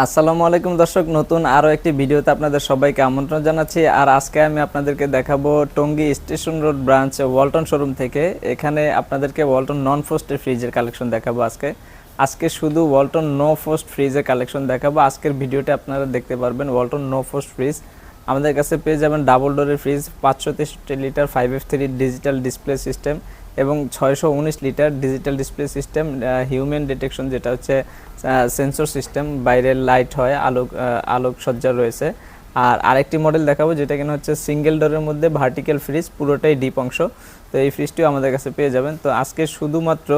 আসসালামু আলাইকুম দর্শক, নতুন আরও একটি ভিডিওতে আপনাদের সবাইকে আমন্ত্রণ জানাচ্ছি। আর আজকে আমি আপনাদেরকে দেখাবো Tongi station road branch Walton showroom থেকে। এখানে আপনাদেরকে ওয়ালটন নন ফোস্টের ফ্রিজের কালেকশন দেখাবো আজকে। আজকে শুধু ওয়ালটন নো ফোস্ট ফ্রিজের কালেকশন দেখাবো। আজকের ভিডিওতে আপনারা দেখতে পারবেন ওয়ালটন নো ফোস্ট ফ্রিজ। আমাদের কাছে পেয়ে যাবেন ডাবল ডোরের ফ্রিজ, পাঁচশো তেষট্টি litre five F three digital display system এবং ছয়শো উনিশ litre digital display system human detection যেটা হচ্ছে সেন্সর সিস্টেম বাইরের লাইট হয় আলোক আহ, আলোকসজ্জা রয়েছে। আর আরেকটি মডেল দেখাবো যেটা কিনা হচ্ছে সিঙ্গেল ডোরের মধ্যে ভার্টিক্যাল ফ্রিজ পুরোটাই ডিপ অংশ। তো এই ফ্রিজটিও আমাদের কাছে পেয়ে যাবেন। তো আজকে শুধুমাত্র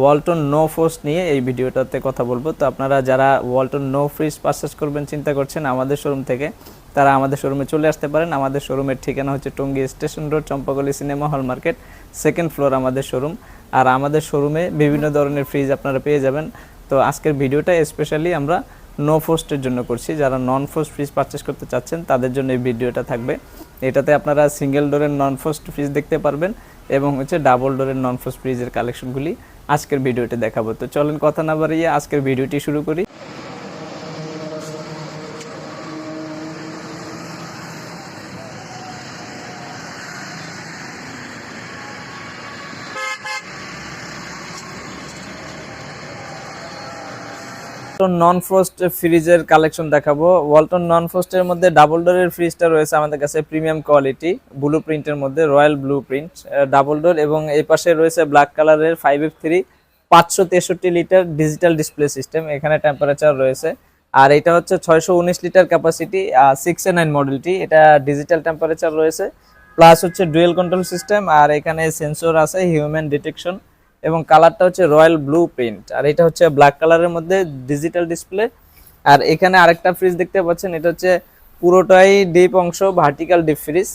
ওয়ালটন নো ফোর্স নিয়ে এই ভিডিওটাতে কথা বলব। তো আপনারা যারা ওয়ালটন নো ফ্রিজ পারচেস করবেন চিন্তা করছেন আমাদের শোরুম থেকে তারা আমাদের শোরুমে চলে আসতে পারেন। আমাদের শোরুমের ঠিকানা হচ্ছে Tongi station road, Champakali cinema hall market second floor আমাদের শোরুম আর আমাদের শোরুমে বিভিন্ন ধরনের ফ্রিজ আপনারা পেয়ে যাবেন। তো আজকের ভিডিওটা স্পেশালি আমরা নো ফোস্টের জন্য করছি। যারা নন ফোস্ট ফ্রিজ পারচেস করতে চাচ্ছেন, তাদের জন্য এই ভিডিওটা থাকবে। এটাতে আপনারা সিঙ্গেল ডোরের নন ফোস্ট ফ্রিজ দেখতে পারবেন এবং হচ্ছে ডাবল ডোরের নন ফোস্ট ফ্রিজের কালেকশনগুলি আজকের ভিডিওতে দেখাবো। তো চলেন কথা না বাড়িয়ে আজকের ভিডিওটি শুরু করি। নন ফ্রস্ট ফ্রিজের কালেকশন দেখাবো। ওয়ালটন নন ফ্রস্টের মধ্যে ডাবল ডোরের ফ্রিজটা রয়েছে আমাদের কাছে প্রিমিয়াম কোয়ালিটি ব্লু প্রিন্টের মধ্যে royal blue print double door এবং এই পাশে রয়েছে ব্ল্যাক কালারের ফাইভ এফ থ্রি পাঁচশো তেষট্টি লিটার ডিজিটাল ডিসপ্লে সিস্টেম এখানে টেম্পারেচার রয়েছে। আর এটা হচ্ছে ছয়শো উনিশ লিটার ক্যাপাসিটি আর সিক্স এ নাইন মডেলটি এটা ডিজিটাল টেম্পারেচার রয়েছে। প্লাস হচ্ছে ডুয়েল কন্ট্রোল সিস্টেম আর এখানে সেন্সর আছে হিউম্যান ডিটেকশন এবং কালারটা হচ্ছে রয়্যাল ব্লু প্রিন্ট। আর এটা হচ্ছে ব্ল্যাক কালারের মধ্যে ডিজিটাল ডিসপ্লে। আর এখানে আরেকটা ফ্রিজ দেখতে পাচ্ছেন, এটা হচ্ছে পুরোটাই ডিপ অংশ ভার্টিক্যাল ডিপ ফ্রিজ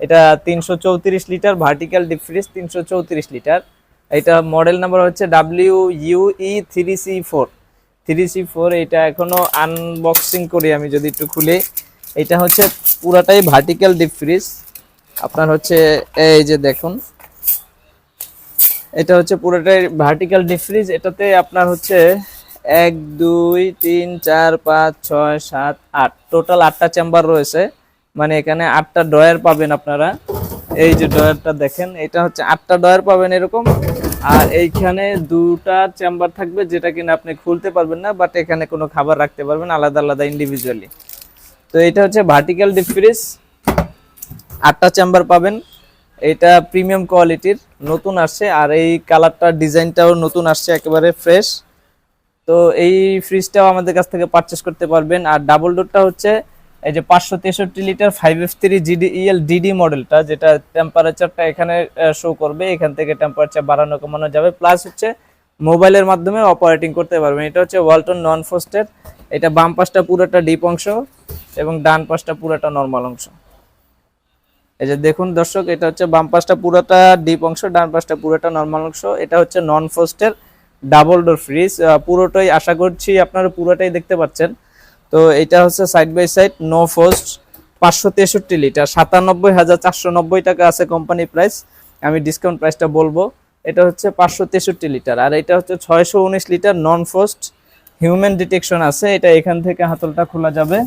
এটা তিনশো চৌত্রিশ লিটার ভার্টিক্যাল ডিপ ফ্রিজ তিনশো চৌত্রিশ লিটার এটা মডেল নাম্বার হচ্ছে W UE three C four three C four এটা এখনও আনবক্সিং করি আমি যদি একটু খুলি। এটা হচ্ছে পুরাটাই ভার্টিক্যাল ডিপ ফ্রিজ আপনার হচ্ছে এই যে দেখুন এটা হচ্ছে পুরোটাই ভার্টিক্যাল ডিপ ফ্রিজ এটাতে আপনার হচ্ছে এক, দুই, তিন, চার, পাঁচ, ছয়, সাত, আট। টোটাল আটটা চেম্বার রয়েছে। মানে এখানে আটটা ডয়ার পাবেন আপনারা। এই যে ডয়ারটা দেখেন, এটা হচ্ছে আটটা ডয়ার পাবেন এরকম। আর এইখানে দুটা চেম্বার থাকবে যেটা কিনা আপনি খুলতে পারবেন না বাট এখানে কোনো খাবার রাখতে পারবেন আলাদা আলাদা ইন্ডিভিজুয়ালি তো এটা হচ্ছে ভার্টিক্যাল ডিপ ফ্রিজ আটটা চেম্বার পাবেন। এটা প্রিমিয়াম কোয়ালিটির নতুন আসছে, আর এই কালারটা ডিজাইনটাও নতুন আসছে, একেবারে ফ্রেশ তো এই ফ্রিজটাও আমাদের কাছ থেকে পারচেস করতে পারবেন। আর ডাবল ডোরটা হচ্ছে, এই যে পাঁচশো তেষট্টি litre five F three GD EL DD মডেলটা যেটা টেম্পারেচারটা এখানে শো করবে, এখান থেকে টেম্পারেচার বাড়ানো, কমানো যাবে। প্লাস হচ্ছে মোবাইলের মাধ্যমে অপারেটিং করতে পারবেন। এটা হচ্ছে ওয়ালটন নন ফোস্টের এটা বাম পাশটা পুরোটা ডিপ অংশ এবং ডান পাশটা পুরোটা নর্মাল অংশ। এই যে দেখুন দর্শক, এটা হচ্ছে বাম পাশটা পুরোটা ডিপ অংশ, ডান পাশটা পুরোটা নর্মাল অংশ। এটা হচ্ছে নন ফোস্টের ডাবল ডোর ফ্রিজ পুরোটাই আশা করছি আপনারা পুরোটাই দেখতে পাচ্ছেন। তো এটা হচ্ছে side by side no frost পাঁচশো তেষট্টি লিটার সাতানব্বই হাজার চারশো নব্বই টাকা আছে কোম্পানি প্রাইস আমি ডিসকাউন্ট প্রাইসটা বলব। এটা হচ্ছে পাঁচশো তেষট্টি লিটার আর এটা হচ্ছে ছয়শো উনিশ litre non frost human detection আছে। এটা এখান থেকে হাতলটা খোলা যাবে।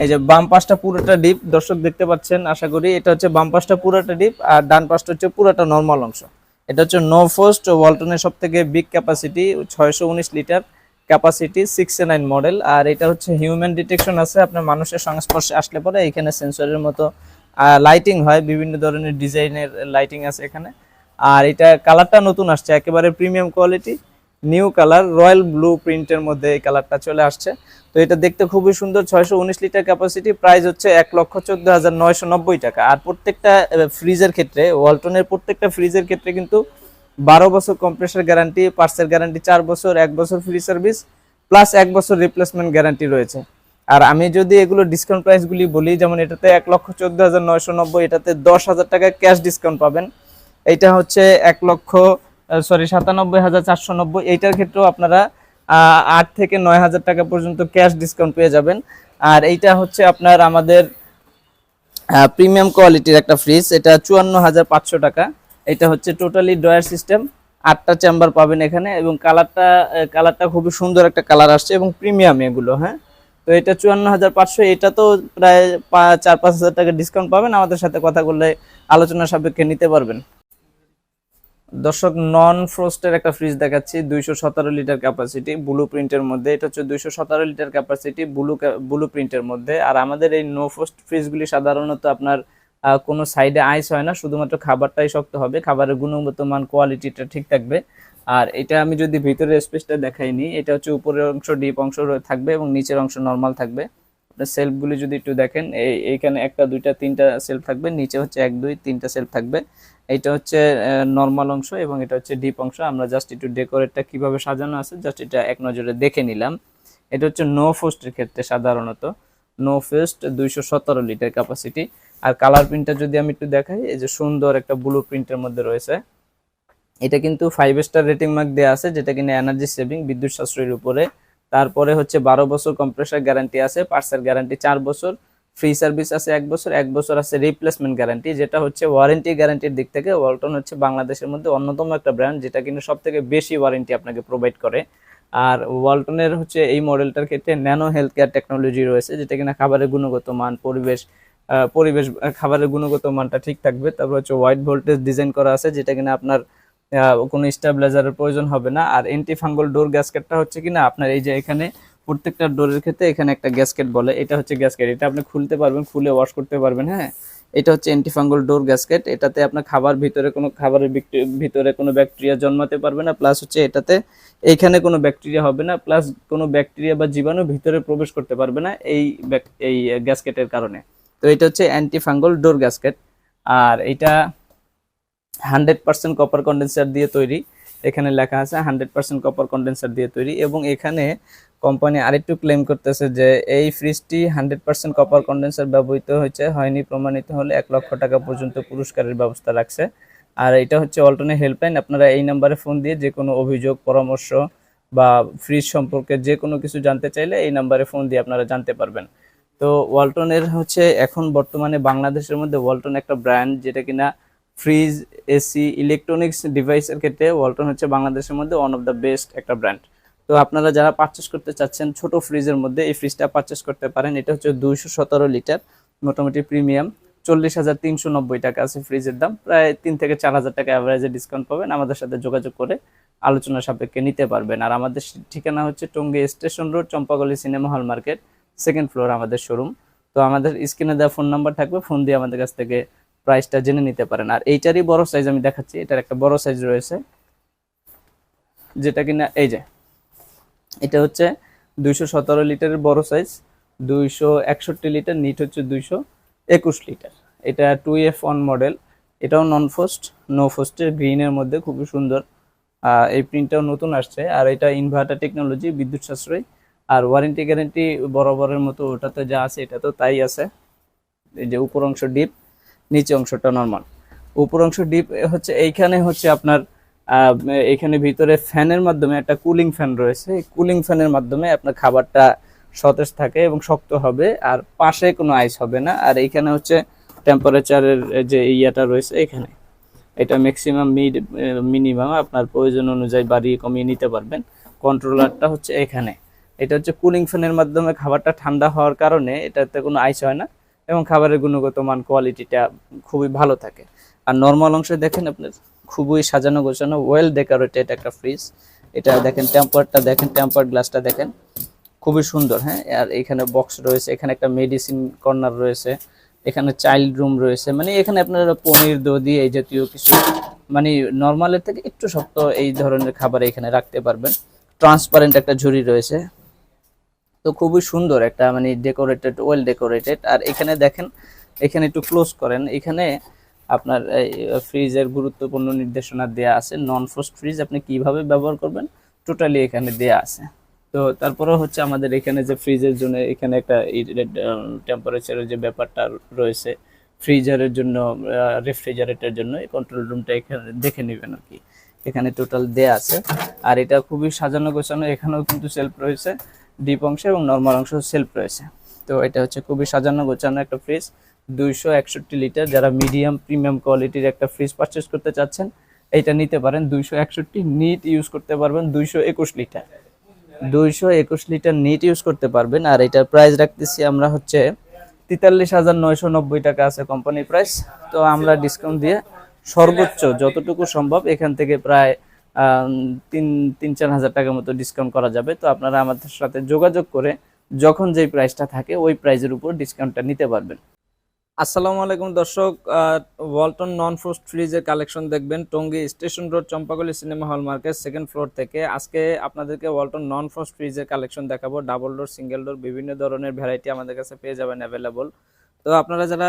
এই যে বাম পাশটা পুরোটা ডিপ, দর্শক দেখতে পাচ্ছেন, আশা করি এটা হচ্ছে বাম পাশটা পুরোটা ডিপ আর ডান পাশটা হচ্ছে পুরোটা নর্মাল অংশ। এটা হচ্ছে নো ফোস্ট ওয়ালটনের সব থেকে বিগ ক্যাপাসিটি ছয়শো উনিশ litre capacity six nine model আর এটা হচ্ছে হিউম্যান ডিটেকশন আছে, আপনার মানুষের সংস্পর্শে আসলে পরে এখানে সেন্সরের মতো লাইটিং হয়, বিভিন্ন ধরনের ডিজাইনের লাইটিং আছে এখানে। আর এটা কালারটা নতুন আসছে, একেবারে premium quality new colour, royal blue প্রিন্টের মধ্যে এই কালারটা চলে আসছে। তো এটা দেখতে খুবই সুন্দর, ছয়শো উনিশ লিটার ক্যাপাসিটি প্রাইস হচ্ছে এক লক্ষ চোদ্দ হাজার নয়শো নব্বই টাকা। আর প্রত্যেকটা ফ্রিজের ক্ষেত্রে, ওয়ালটনের প্রত্যেকটা ফ্রিজের ক্ষেত্রে কিন্তু বারো বছর কম্প্রেসার গ্যারান্টি পার্সের গ্যারান্টি চার বছর, এক বছর ফ্রি সার্ভিস প্লাস এক বছর রিপ্লেসমেন্ট গ্যারান্টি রয়েছে। আর আমি যদি এগুলো ডিসকাউন্ট প্রাইসগুলি বলি, যেমন এটাতে এক লক্ষ চোদ্দ হাজার নয়শো নব্বই, এটাতে দশ হাজার টাকা ক্যাশ ডিসকাউন্ট পাবেন। এইটা হচ্ছে এক লক্ষ সরি সাতানব্বই হাজার চারশো নব্বই। এইটার ক্ষেত্রেও আপনারা আট থেকে নয় হাজার টাকা পর্যন্ত ক্যাশ ডিসকাউন্ট পেয়ে যাবেন। আর এইটা হচ্ছে আপনার আমাদের প্রিমিয়াম কোয়ালিটির একটা ফ্রিজ এটা চুয়ান্ন হাজার পাঁচশো টাকা। এটা হচ্ছে টোটালি ডয়ার সিস্টেম আটটা চেম্বার পাবেন এখানে এবং কালারটা কালারটা খুবই সুন্দর একটা কালার আসছে এবং প্রিমিয়াম এগুলো হ্যাঁ? তো এটা চুয়ান্ন হাজার পাঁচশো। এটা তো প্রায় চার পাঁচ হাজার টাকা ডিসকাউন্ট পাবেন। আমাদের সাথে কথা বললে আলোচনা সাপেক্ষে নিতে পারবেন। দর্শক নন ফ্রস্টের একটা ফ্রিজ দেখাচ্ছি, দুইশো সতেরো লিটার ক্যাপাসিটি ব্লু প্রিন্টের মধ্যে। এটা হচ্ছে দুইশো সতেরো লিটার ক্যাপাসিটি ব্লু ব্লু প্রিন্টের মধ্যে। আর আমাদের এই নো ফ্রস্ট ফ্রিজগুলি সাধারণত আপনার কোনো সাইডে আইস হয় না, শুধুমাত্র খাবারটাই শক্ত হবে, খাবারের গুণগত মান কোয়ালিটিটা ঠিক থাকবে। আর এটা আমি যদি ভিতরের স্পেসটা দেখাইনি এটা হচ্ছে উপরের অংশ ডিপ অংশ থাকবে এবং নিচের অংশ নর্মাল থাকবে। সেলফগুলি যদি একটু দেখেন, এই, এইখানে একটা, দুইটা, তিনটা সেলফ থাকবে, নিচে হচ্ছে এক, দুই, তিনটা সেলফ থাকবে। এইটা হচ্ছে নর্মাল অংশ এবং এটা হচ্ছে ডিপ অংশ। আমরা জাস্ট একটু ডেকোরেটটা কীভাবে সাজানো আছে জাস্ট এটা এক নজরে দেখে নিলাম। এটা হচ্ছে নো ফোস্টের ক্ষেত্রে সাধারণত। নো ফেস্ট দুইশো সতেরো লিটার ক্যাপাসিটি আর কালার প্রিন্টটা যদি আমি একটু দেখাই, এই যে সুন্দর একটা ব্লু প্রিন্টের মধ্যে রয়েছে। এটা কিন্তু ফাইভ স্টার রেটিং মার্ক দেওয়া আছে, যেটা কিনা এনার্জি সেভিং বিদ্যুৎ সাশ্রয়ের উপরে। তারপরে হচ্ছে বারো বছর কম্প্রেসার গ্যারান্টি আছে পার্সেল গ্যারান্টি চার বছর। ফ্রি সার্ভিস আছে এক বছর এক বছর আছে রিপ্লেসমেন্ট গ্যারান্টি যেটা হচ্ছে ওয়ারেন্টি গ্যারান্টির দিক থেকে ওয়ালটন হচ্ছে বাংলাদেশের মধ্যে অন্যতম একটা ব্র্যান্ড যেটা কিন্তু সব থেকে বেশি ওয়ারেন্টি আপনাকে প্রোভাইড করে। আর ওয়ালটনের হচ্ছে এই মডেলটার ক্ষেত্রে ন্যানো হেলথ কেয়ার টেকনোলজি রয়েছে, যেটা কিনা খাবারের গুণগত মান, পরিবেশ পরিবেশ খাবারের গুণগত মানটা ঠিক থাকবে। তারপর হচ্ছে হোয়াইট ভোল্টেজ ডিজাইন করা আছে, যেটা কিনা আপনার কোনো স্টেবিলাইজারের প্রয়োজন হবে না। আর এন্টি ফাঙ্গল ডোর গ্যাসকেটটা হচ্ছে কিনা আপনার এই যে এখানে প্রত্যেকটা ডোরের ক্ষেত্রে এখানে একটা গ্যাসকেট বলে। এটা হচ্ছে গ্যাসকেট এটা আপনি খুলতে পারবেন, খুলে ওয়াশ করতে পারবেন হ্যাঁ? এটা হচ্ছে অ্যান্টিফাঙ্গল ডোর গ্যাসকেট এটাতে আপনার খাবার ভিতরে কোনো, খাবারের ভিতরে কোনো ব্যাকটেরিয়া জন্মাতে পারবে না। প্লাস হচ্ছে এটাতে এইখানে কোনো ব্যাকটেরিয়া হবে না। প্লাস কোনো ব্যাকটেরিয়া বা জীবাণু ভিতরে প্রবেশ করতে পারবে না এই এই গ্যাসকেটের কারণে। তো এটা হচ্ছে অ্যান্টিফাঙ্গল ডোর গ্যাসকেট আর এটা হান্ড্রেড পার্সেন্ট কপার কন্ডেন্সার দিয়ে তৈরি। এখানে লেখা আছে হান্ড্রেড পার্সেন্ট কপার কন্ডেন্সার দিয়ে তৈরি এবং এখানে কোম্পানি আরেকটু ক্লেম করতেছে যে এই ফ্রিজটি হান্ড্রেড পার্সেন্ট কপার কন্ডেন্সার ব্যবহৃত হয়েছে, হয়নি প্রমাণিত হলে এক লক্ষ টাকা পর্যন্ত পুরস্কারের ব্যবস্থা রাখছে। আর এটা হচ্ছে অল্টনে হেল্পলাইন আপনারা এই নাম্বারে ফোন দিয়ে যে কোনো অভিযোগ, পরামর্শ বা ফ্রিজ সম্পর্কে যে কোনো কিছু জানতে চাইলে এই নাম্বারে ফোন দিয়ে আপনারা জানতে পারবেন। তো ওয়ালটনের হচ্ছে এখন বর্তমানে বাংলাদেশের মধ্যে ওয়ালটন একটা ব্র্যান্ড যেটা কিনা ফ্রিজ এসি ইলেকট্রনিক্স ডিভাইসের ক্ষেত্রে ওয়ালটন হচ্ছে বাংলাদেশের মধ্যে ওয়ান অফ দ্য বেস্ট একটা ব্র্যান্ড তো আপনারা যারা পারচেস করতে চাচ্ছেন ছোট ফ্রিজের মধ্যে এই ফ্রিজটা পারচেস করতে পারেন। এটা হচ্ছে দুইশো সতেরো লিটার, মোটামুটি প্রিমিয়াম চল্লিশ হাজার তিনশো নব্বই টাকা আছে ফ্রিজের দাম। প্রায় তিন থেকে চার হাজার টাকা অ্যাভারেজে ডিসকাউন্ট পাবেন। আমাদের সাথে যোগাযোগ করে আলোচনা সাপেক্ষে নিতে পারবেন। আর আমাদের ঠিকানা হচ্ছে Tongi station road, Champakali cinema hall market second floor আমাদের শোরুম তো আমাদের স্ক্রিনে দেওয়া ফোন নাম্বার থাকবে। ফোন দিয়ে আমাদের কাছ থেকে প্রাইসটা জেনে নিতে পারেন। আর এইটারই বড় সাইজ আমি দেখাচ্ছি, এটার একটা বড় সাইজ রয়েছে। যেটা কিনা, এই যে, এটা হচ্ছে দুইশো সতেরো লিটারের বড় সাইজ দুইশো একষট্টি লিটার, নিট হচ্ছে দুইশো একুশ লিটার। এটা টু এফ ওয়ান মডেল এটাও নন ফোস্ট নো ফোস্টের গ্রিনের মধ্যে খুবই সুন্দর। এই প্রিন্টটাও নতুন আসছে, আর এটা ইনভার্টার টেকনোলজি বিদ্যুৎ সাশ্রয়। আর ওয়ারেন্টি গ্যারেন্টি বরাবরের মতো ওটাতে যা আছে, এটা তো তাই আছে। এই যে, উপর অংশ ডিপ নিচে অংশটা নর্মাল উপর অংশ ডিপ হচ্ছে, এইখানে হচ্ছে আপনার এখানে ভিতরে ফ্যানের মাধ্যমে একটা কুলিং ফ্যান রয়েছে। এই কুলিং ফ্যানের মাধ্যমে আপনার খাবারটা সতেজ থাকে এবং শক্ত হবে, আর পাশে কোনো আইস হবে না। আর এইখানে হচ্ছে টেম্পারেচারের যে ইয়েটা রয়েছে এখানে। এটা ম্যাক্সিমাম মিড মিনিমাম আপনার প্রয়োজন অনুযায়ী বাড়িয়ে কমিয়ে নিতে পারবেন। কন্ট্রোলারটা হচ্ছে এখানে। এটা হচ্ছে কুলিং ফ্যানের মাধ্যমে খাবারটা ঠান্ডা হওয়ার কারণে এটাতে কোনো আইস হয় না। এবং খাবারের গুণগত মান কোয়ালিটিটা খুবই ভালো থাকে। আর নর্মাল অংশে দেখেন আপনার খুবই সাজানো গোছানো ওয়েল ডেকোরেটেড একটা ফ্রিজ এটা দেখেন টেম্পারটা দেখেন টেম্পার গ্লাসটা দেখেন, খুবই সুন্দর হ্যাঁ? আর এখানে বক্স রয়েছে, এখানে একটা মেডিসিন কর্নার রয়েছে, এখানে চাইল্ড রুম রয়েছে মানে এখানে আপনারা পনির, দধি এই জাতীয় কিছু মানে নর্মালের থেকে একটু শক্ত এই ধরনের খাবার এখানে রাখতে পারবেন। ট্রান্সপারেন্ট একটা ঝুড়ি রয়েছে তো খুবই সুন্দর একটা মানে ডেকোরেটেড ওয়েল ডেকোরেটেড আর এখানে দেখেন, এখানে একটু ক্লোজ করেন, এখানে আপনার ফ্রিজের গুরুত্বপূর্ণ নির্দেশনা দেয়া আছে। নন ফ্রোস্ট ফ্রিজ আপনি কীভাবে ব্যবহার করবেন টোটালি এখানে দেয়া আছে। তো তারপরে হচ্ছে আমাদের এখানে যে ফ্রিজের জন্য, এখানে একটা টেম্পারেচারের যে ব্যাপারটা রয়েছে ফ্রিজারের জন্য রেফ্রিজারেটের জন্য কন্ট্রোল রুমটা এখানে দেখে নেবেন আর কি। এখানে টোটাল দেয়া আছে। আর এটা খুবই সাজানো গোছানো, এখানেও কিন্তু সেলফ রয়েছে। ডিপ অংশ এবং নর্মাল অংশ সেলফ রয়েছে। তো এটা হচ্ছে খুবই সাজানো গোছানো একটা ফ্রিজ দুইশো একষট্টি লিটার যারা মিডিয়াম প্রিমিয়াম কোয়ালিটির একটা ফ্রিজ পারচেস করতে চাচ্ছেন, এইটা নিতে পারেন। দুইশো একষট্টি নিট ইউজ করতে পারবেন দুইশো একুশ লিটার দুইশো একুশ লিটার নিট ইউজ করতে পারবেন। আর এটার প্রাইস রাখতেছি আমরা হচ্ছে তেতাল্লিশ হাজার নয়শো নব্বই টাকা আছে কোম্পানির প্রাইস তো আমরা ডিসকাউন্ট দিয়ে সর্বোচ্চ যতটুকু সম্ভব এখান থেকে প্রায় তিন তিন, চার হাজার টাকার মতো ডিসকাউন্ট করা যাবে। তো আপনারা আমাদের সাথে যোগাযোগ করে যখন যেই প্রাইসটা থাকে, ওই প্রাইসের উপর ডিসকাউন্টটা নিতে পারবেন। আসসালামু আলাইকুম দর্শক ওয়ালটন নন ফ্রোস্ট ফ্রিজের কালেকশন দেখবেন। Tongi station road, Champakali cinema hall market second floor থেকে। আজকে আপনাদেরকে ওয়ালটন নন ফ্রোস্ট ফ্রিজের কালেকশন দেখাবো। ডাবল ডোর সিঙ্গেল ডোর বিভিন্ন ধরনের ভ্যারাইটি আমাদের কাছে পেয়ে যাবেন অ্যাভেলেবল তো আপনারা যারা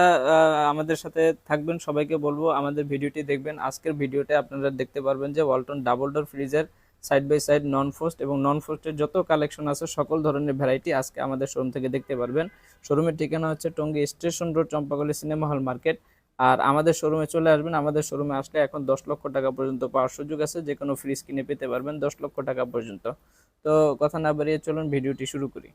আমাদের সাথে থাকবেন, সবাইকে বলব আমাদের ভিডিওটি দেখবেন। আজকের ভিডিওতে আপনারা দেখতে পারবেন যে ওয়ালটন ডাবল ডোর ফ্রিজের side by side non frost এবং নন ফ্রোস্টের যত কালেকশন আছে, সকল ধরনের ভ্যারাইটি আজকে আমাদের শোরুম থেকে দেখতে পারবেন। শোরুমের ঠিকানা হচ্ছে Tongi station road, Champakali cinema hall market আর আমাদের শোরুমে চলে আসবেন। আমাদের শোরুমে আসলে এখন দশ লক্ষ টাকা পর্যন্ত পাওয়ার সুযোগ আছে। যে কোনো ফ্রিজ কিনে পেতে পারবেন দশ লক্ষ টাকা পর্যন্ত। তো কথা না বাড়িয়ে চলুন, ভিডিওটি শুরু করি।